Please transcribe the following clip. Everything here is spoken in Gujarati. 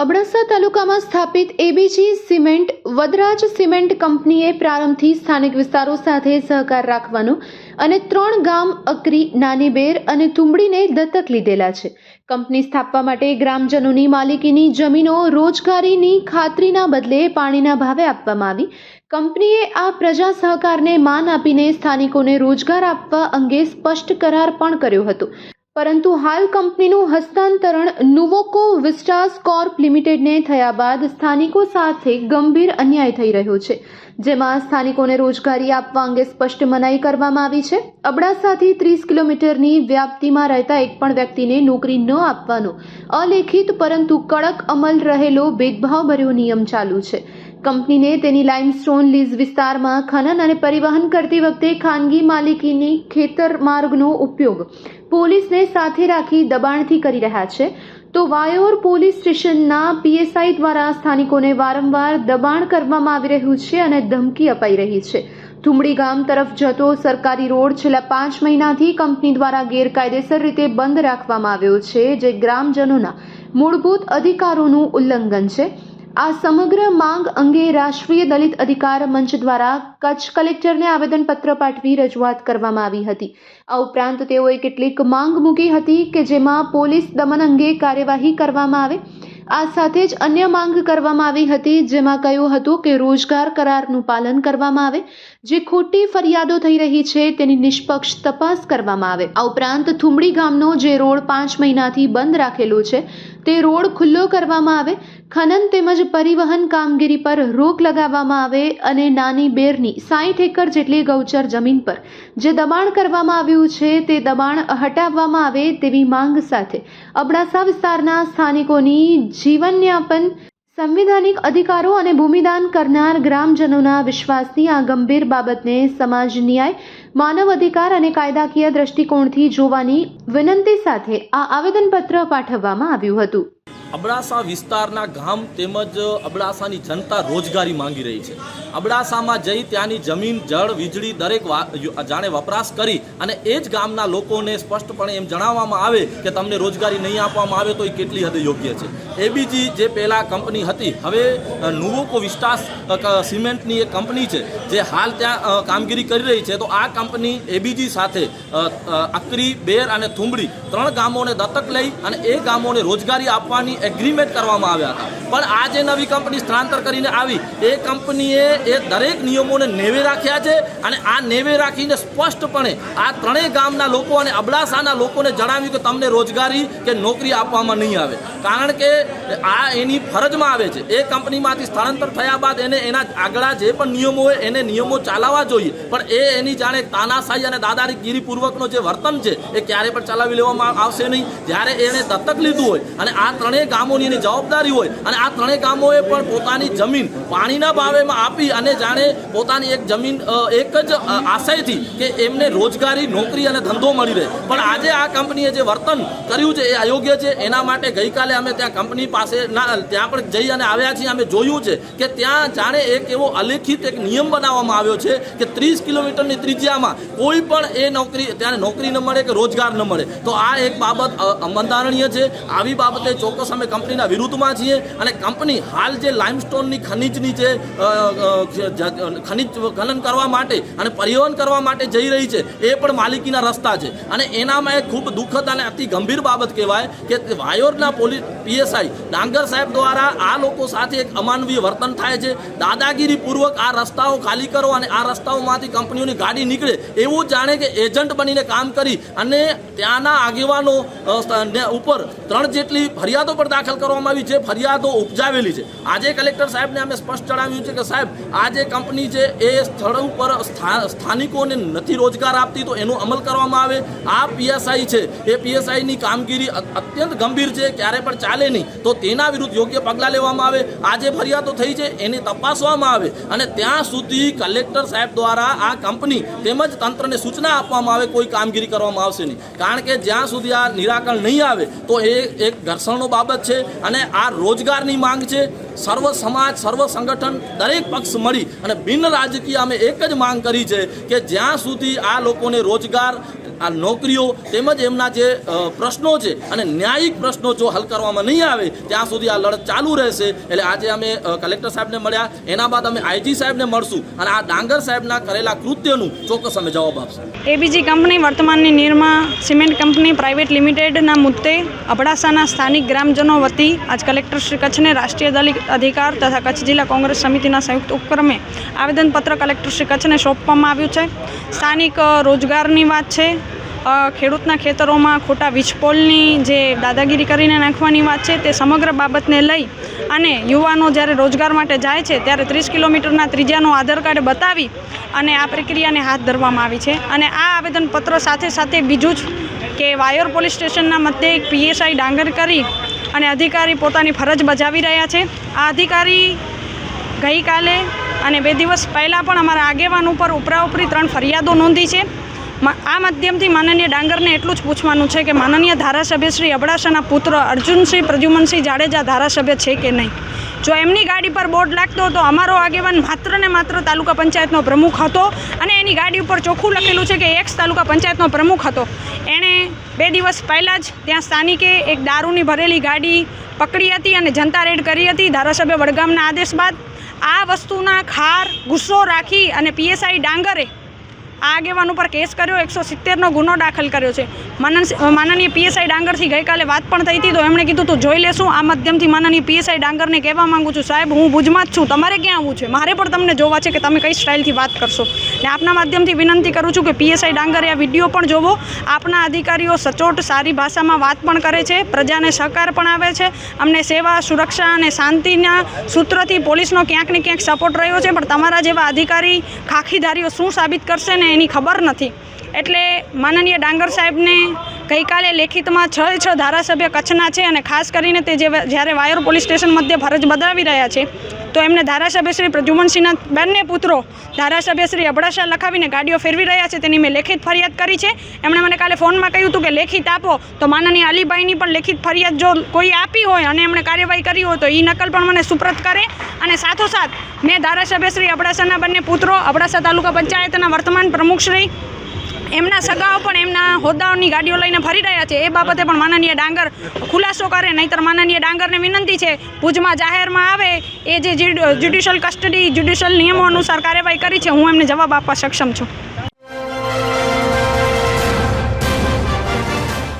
અબડાસા તાલુકામાં સ્થાપિત એબીજી સિમેન્ટ વદરાજ સિમેન્ટ કંપનીએ પ્રારંભથી સ્થાનિક વિસ્તારો સાથે સહકાર રાખવાનો અને ત્રણ ગામ અકરી, નાનીબેર અને તુંબડીને દત્તક લીધેલા છે. કંપની સ્થાપવા માટે ગ્રામજનોની માલિકીની જમીનો રોજગારીની ખાતરીના બદલે પાણીના ભાવે આપવામાં આવી. કંપનીએ આ પ્રજા સહકારને માન આપીને સ્થાનિકોને રોજગાર આપવા અંગે સ્પષ્ટ કરાર પણ કર્યો હતો. પરંતુ હાલ કંપનીનું હસ્તાંતરણ નુવોકો વિસ્ટાસ કોર્પ લિમિટેડને થયા બાદ સ્થાનિકો સાથે ગંભીર અન્યાય થઈ રહ્યો છે. જેમાં સ્થાનિકોને રોજગારી આપવા અંગે સ્પષ્ટ મનાઈ કરવામાં આવી છે. અબડાસાથી ત્રીસ કિલોમીટરની વ્યાપ્તિમાં રહેતા એક પણ વ્યક્તિને નોકરી ન આપવાનો અલેખિત પરંતુ કડક અમલ રહેલો ભેદભાવભર્યો નિયમ ચાલુ છે. કંપનીને તેની લાઇમસ્ટોન લીઝ વિસ્તારમાં ખનન અને પરિવહન કરતી વખતે ખાનગી માલિકીની ખેતર માર્ગનો ઉપયોગ પોલીસને સાથે રાખી દબાણથી કરી રહ્યા છે. તો વાયોર પોલીસ સ્ટેશનના પીએસઆઈ દ્વારા સ્થાનિકોને વારંવાર દબાણ કરવામાં આવી રહ્યું છે અને ધમકી અપાઈ રહી છે. ધુમડી ગામ તરફ જતો સરકારી રોડ છેલ્લા પાંચ મહિનાથી કંપની દ્વારા ગેરકાયદેસર રીતે બંધ રાખવામાં આવ્યો છે, જે ગ્રામજનોના મૂળભૂત અધિકારોનું ઉલ્લંઘન છે. આ સમગ્ર માંગ અંગે રાષ્ટ્રીય દલિત અધિકાર મંચ દ્વારા કચ્છ કલેક્ટરને આવેદનપત્ર પાઠવી રજૂઆત કરવામાં આવી હતી. આ ઉપરાંત તેઓએ કેટલીક માંગ મૂકી હતી કે જેમાં પોલીસ દમન અંગે કાર્યવાહી કરવામાં આવે. આ સાથે જ અન્ય માંગ કરવામાં આવી હતી જેમાં કહ્યું હતું કે રોજગાર કરારનું પાલન કરવામાં આવે. જે ખોટી ફરિયાદો થઈ રહી છે તેની નિષ્પક્ષ તપાસ કરવામાં આવે. આ ઉપરાંત થુમડી ગામનો જે રોડ પાંચ મહિનાથી બંધ રાખેલો છે તે રોડ ખુલ્લો કરવામાં આવે, ખનન તેમજ પરિવહન કામગીરી પર રોક લગાવવામાં આવે અને નાની બેરની સાઠ એકર જેટલી ગૌચર જમીન પર જે દબાણ કરવામાં આવ્યું છે તે દબાણ હટાવવામાં આવે તેવી માંગ સાથે અબડાસા વિસ્તારના સ્થાનિકોની જીવનયાપન, સંવિધાનિક અધિકારો અને ભૂમિદાન કરનાર ગ્રામજનોના વિશ્વાસની આ ગંભીર બાબતને સમાજ ન્યાય માનવ અધિકાર અને કાયદાકીય દ્રષ્ટિકોણથી જોવાની વિનંતી સાથે આ આવેદનપત્ર પાઠવવામાં આવ્યું હતું. અબડાસા વિસ્તારના ગામ તેમજ અબડાસાની જનતા રોજગારી માંગી રહી છે. અબડાસામાં જઈ ત્યાંની જમીન, જળ, વીજળી દરેક જાણે વપરાશ કરી અને એ જ ગામના લોકોને સ્પષ્ટપણે એમ જણાવવામાં આવે કે તમને રોજગારી નહીં આપવામાં આવે તો એ કેટલી હદે યોગ્ય છે. એબીજી જે પહેલાં કંપની હતી, હવે નુવોકો વિસ્ટાસ સિમેન્ટની એક કંપની છે, જે હાલ ત્યાં કામગીરી કરી રહી છે, તો આ કંપની એબીજી સાથે અકરી, બેર અને થુંબડી ત્રણ ગામોને દત્તક લઈ અને એ ગામોને રોજગારી આપવાની એગ્રીમેન્ટ કરવામાં આવ્યા હતા. પણ આ જે નવી કંપની સ્થળાંતર કરીને આવી, એ કંપનીએ એ દરેક નિયમોને નેવે રાખ્યા છે અને આ નેવે રાખીને સ્પષ્ટપણે આ ત્રણેય ગામના લોકો અને અબડાસાના લોકોને જણાવ્યું કે તમને રોજગારી કે નોકરી આપવામાં નહીં આવે. કારણ કે આ એની ફરજમાં આવે છે. એ કંપનીમાંથી સ્થળાંતર થયા બાદ એને એના આગળ જે પણ નિયમો હોય, એને નિયમો ચાલાવવા જોઈએ. પણ એ એની જાણે તાનાશાહી અને દાદાગીરી પૂર્વકનો જે વર્તન છે, એ ક્યારે પણ ચલાવી લેવામાં આવશે નહીં. જ્યારે એણે દત્તક લીધું હોય અને આ ત્રણેય ગામોની એની જવાબદારી હોય અને આ ત્રણેય કામોએ પણ પોતાની જમીન પાણીના ભાવેમાં આપી અને જાણે પોતાની એક જમીન એક જ આશયથી કે એમને રોજગારી નોકરી અને ધંધો મળી રહે. પણ આજે આ કંપનીએ જે વર્તન કર્યું છે એ અયોગ્ય છે. એના માટે ગઈકાલે અમે ત્યાં કંપની પાસે ત્યાં પણ જઈ અને આવ્યા છીએ. અમે જોયું છે કે ત્યાં જાણે એક એવો અલેખિત એક નિયમ બનાવવામાં આવ્યો છે કે ત્રીસ કિલોમીટરની ત્રિજ્યામાં કોઈ પણ એ નોકરી ત્યારે નોકરી ન મળે કે રોજગાર ન મળે. તો આ એક બાબત અ, અબંધારણીય છે. આવી બાબતે ચોક્કસ અમે કંપનીના વિરુદ્ધમાં છીએ અને કંપની હાલ જે લાઇમસ્ટોનની ખનિજની જે ખનિજ ખનન કરવા માટે અને પરિવહન કરવા માટે જઈ રહી છે, એ પણ માલિકીના રસ્તા છે. અને એનામાં એક ખૂબ દુઃખદ અને અતિ ગંભીર બાબત કહેવાય કે વાયોરના પોલીસ પીએસઆઈ ડાંગર સાહેબ દ્વારા આ લોકો સાથે એક અમાનવીય વર્તન થાય છે. દાદાગીરી પૂર્વક આ રસ્તાઓ ખાલી કરો અને આ રસ્તાઓમાંથી કંપનીઓની ગાડી નીકળે એવું જાણે કે એજન્ટ બનીને કામ કરી અને ત્યાંના આગેવાનો ઉપર ત્રણ જેટલી ફરિયાદો પણ દાખલ કરવામાં આવી છે, ફરિયાદો ઉપજાવેલી છે. આજે કલેક્ટર સાહેબને અમે સ્પષ્ટ જણાવ્યું છે કે સાહેબ, આ જે કંપની છે, એ સ્થળ ઉપર સ્થાનિકોને નથી રોજગાર આપતી, તો એનો અમલ કરવામાં આવે. આ પીએસઆઈ છે, એ પીએસઆઈની કામગીરી અત્યંત ગંભીર છે, ક્યારે પણ ચાલે નહીં, તો તેના વિરુદ્ધ યોગ્ય પગલાં લેવામાં આવે. આ જે ફરિયાદો થઈ છે, એને તપાસવામાં આવે. અને ત્યાં સુધી કલેક્ટર સાહેબ દ્વારા આ કંપની તેમજ તંત્રને સૂચના આપવામાં આવે, કોઈ કામગીરી કરવામાં આવશે નહીં. કારણ કે જ્યાં સુધી આ નિરાકરણ નહીં આવે, તો એ એક ઘર્ષણનો બાબત છે અને આ રોજગારની માંગ છે. સર્વ સમાજ, સર્વ સંગઠન, દરેક પક્ષ મળી અને બિન રાજકીય અમે એક જ માંગ કરી છે કે જ્યાં સુધી આ લોકોને રોજગાર આ નોકરીઓ તેમજ એમના જે પ્રશ્નો છે અને ન્યાયિક પ્રશ્નો જો હલ કરવામાં નહીં આવે, ત્યાં સુધી આ લડત ચાલુ રહેશે. એટલે આજે અમે કલેક્ટર સાહેબને મળ્યા. એના બાદ અમે આઈજી સાહેબને મળશું અને આ ડાંગર સાહેબના કરેલા કૃત્યનું ચોક્કસ અમે જવાબ આપશું. એબીજી કંપની વર્તમાનની નિર્મા સિમેન્ટ કંપની પ્રાઇવેટ લિમિટેડના મુદ્દે અબડાસાના સ્થાનિક ગ્રામજનો વતી આજ કલેક્ટર શ્રી કચ્છને રાષ્ટ્રીય દલિત અધિકાર તથા કચ્છ જિલ્લા કોંગ્રેસ સમિતિના સંયુક્ત ઉપક્રમે આવેદનપત્ર કલેક્ટર શ્રી કચ્છને સોંપવામાં આવ્યું છે. સ્થાનિક રોજગારની વાત છે. ખેડૂતના ખેતરોમાં ખોટા વીજપોલની જે દાદાગીરી કરીને નાખવાની વાત છે તે સમગ્ર બાબતને લઈ અને યુવાનો જ્યારે રોજગાર માટે જાય છે ત્યારે ત્રીસ કિલોમીટરના ત્રીજાનું આધાર કાર્ડ બતાવી અને આ પ્રક્રિયાને હાથ ધરવામાં આવી છે. અને આ આવેદનપત્ર સાથે સાથે બીજું જ કે વાયોર પોલીસ સ્ટેશનના મધ્યે એક પીએસઆઈ ડાંગર કરી અને અધિકારી પોતાની ફરજ બજાવી રહ્યા છે. આ અધિકારી ગઈકાલે અને બે દિવસ પહેલાં પણ અમારા આગેવાન ઉપર ઉપરાઉપરી ત્રણ ફરિયાદો નોંધી છે. આ માધ્યમથી માનનીય ડાંગરને એટલું જ પૂછવાનું છે કે માનનીય ધારાસભ્ય શ્રી અબડાસાના પુત્ર અર્જુનસિંહ પ્રદ્યુમનસિંહ જાડેજા ધારાસભ્ય છે કે નહીં? જો એમની ગાડી પર બોર્ડ લાગતો તો અમારો આગેવાન માત્ર ને માત્ર તાલુકા પંચાયતનો પ્રમુખ હતો અને એની ગાડી ઉપર ચોખ્ખું લખેલું છે કે એક્સ તાલુકા પંચાયતનો પ્રમુખ હતો. એણે બે દિવસ પહેલાં જ ત્યાં સ્થાનિકે એક દારૂની ભરેલી ગાડી પકડી હતી અને જનતા રેડ કરી હતી. ધારાસભ્ય વડગામના આદેશ બાદ આ વસ્તુના ખાર, ગુસ્સો રાખી અને પીએસઆઈ ડાંગરે આ આગેવાન ઉપર કેસ કર્યો, એકસો સિત્તેરનો ગુનો દાખલ કર્યો છે. માનન માનનીય પીએસઆઈ ડાંગરથી ગઈકાલે વાત પણ થઈ હતી, તો એમણે કીધું તું જોઈ લેશું. આ માધ્યમથી માનનીય પીએસઆઈ ડાંગરને કહેવા માંગુ છું, સાહેબ, હું ભુજમાં જ છું. તમારે ક્યાં આવવું છે? મારે પણ તમને જોવા છે કે તમે કઈ સ્ટાઇલથી વાત કરશો. ને આપના માધ્યમથી વિનંતી કરું છું કે પીએસઆઈ ડાંગરે આ વીડિયો પણ જોવો. આપના અધિકારીઓ સચોટ, સારી ભાષામાં વાત પણ કરે છે, પ્રજાને સહકાર પણ આવે છે. અમને સેવા, સુરક્ષા અને શાંતિના સૂત્રથી પોલીસનો ક્યાંક ને ક્યાંક સપોર્ટ રહ્યો છે, પણ તમારા જેવા અધિકારી, ખાખીધારીઓ શું સાબિત કરશે ને એની ખબર નથી. એટલે માનનીય ડાંગર સાહેબને ગઈકાલે લેખિતમાં છ છ ધારાસભ્ય કચ્છના છે અને ખાસ કરીને તે જે જ્યારે વાયોર પોલીસ સ્ટેશન મધ્યે ફરજ બજાવી રહ્યા છે, તો એમને ધારાસભ્ય શ્રી પ્રદ્યુમનસિંહના બંને પુત્રો ધારાસભ્ય શ્રી અબડાસા લખાવીને ગાડીઓ ફેરવી રહ્યા છે તેની મેં લેખિત ફરિયાદ કરી છે. એમણે મને કાલે ફોનમાં કહ્યું હતું કે લેખિત આપો, તો માનનીય અલીભાઈની પણ લેખિત ફરિયાદ જો કોઈ આપી હોય અને એમણે કાર્યવાહી કરી હોય તો એ નકલ પણ મને સુપ્રત કરે. અને સાથોસાથ મેં ધારાસભ્ય શ્રી અબડાસાના બંને પુત્રો અબડાસા તાલુકા પંચાયતના વર્તમાન પ્રમુખશ્રી એમના સગાઓ પણ એમના હોદ્દાઓની ગાડીઓ લઈને ફરી રહ્યા છે. એ બાબતે પણ માનનીય ડાંગર ખુલાસો કરે, નહીંતર માનનીય ડાંગરને વિનંતી છે, ભુજમાં જાહેરમાં આવે, એ જે જ્યુડિશિયલ કસ્ટડી જ્યુડિશિયલ નિયમો અનુસાર કાર્યવાહી કરી છે, હું એમને જવાબ આપવા સક્ષમ છું.